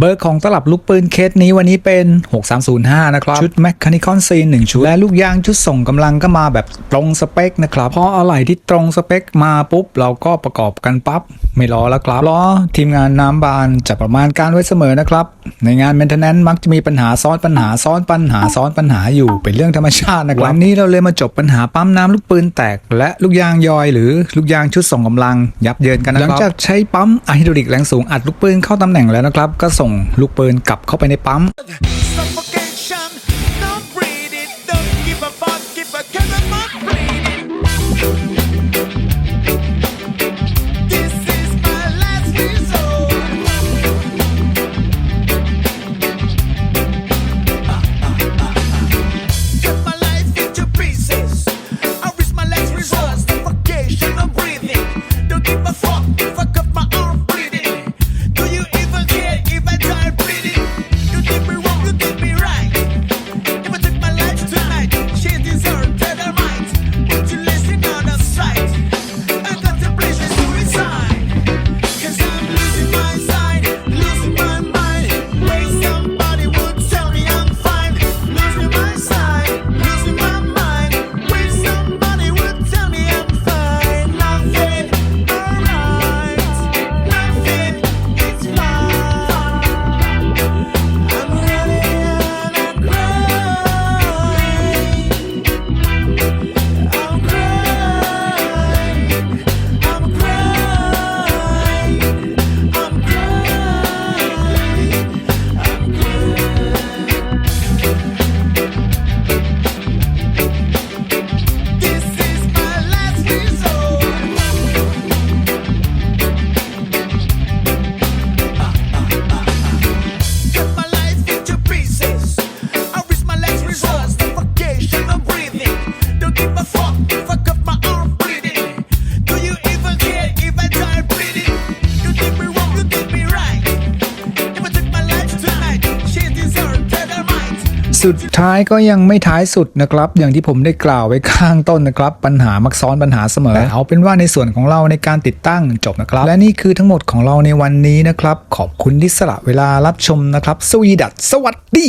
เบอร์ของตลับลูกปืนเคสนี้วันนี้เป็น 6305 นะครับ ชุด Mechanical C 1 ชุด และลูกยางชุดส่งกำลังก็มาแบบตรงสเปคนะครับพออะไหล่ที่ตรงสเปคมาปุ๊บ เราก็ประกอบกันปั๊บ ไม่รอแล้วครับล้อทีมงานน้ำบานจะประมาณการไว้เสมอนะครับ ในงาน maintenance มักจะมีปัญหาซ้อนปัญหาซ้อนปัญหาซ้อนปัญหาอยู่เป็นเรื่องธรรมชาตินะครับวันนี้เราเลยมาจบปัญหาปั๊มน้ำลูกปืนแตก และลูกยางยอย หรือลูกยางชุดส่งกำลังยับเยินกันนะครับหลังจากใช้ปั๊มอะฮิโดรลิกแรงสูงอัดลูกปืนเข้าตำแหน่งแล้วนะครับก็ส่งลูกปืนกลับเข้าไปในปั๊ม สุดท้ายก็ยังไม่ท้ายสุดนะครับ อย่างที่ผมได้กล่าวไว้ข้างต้นนะครับ ปัญหามักซ้อนปัญหาเสมอเอาเป็นว่าในส่วนของเราในการติดตั้งจบนะครับ และนี่คือทั้งหมดของเราในวันนี้นะครับ ขอบคุณที่สละเวลารับชมนะครับสวีดัสสวัสดี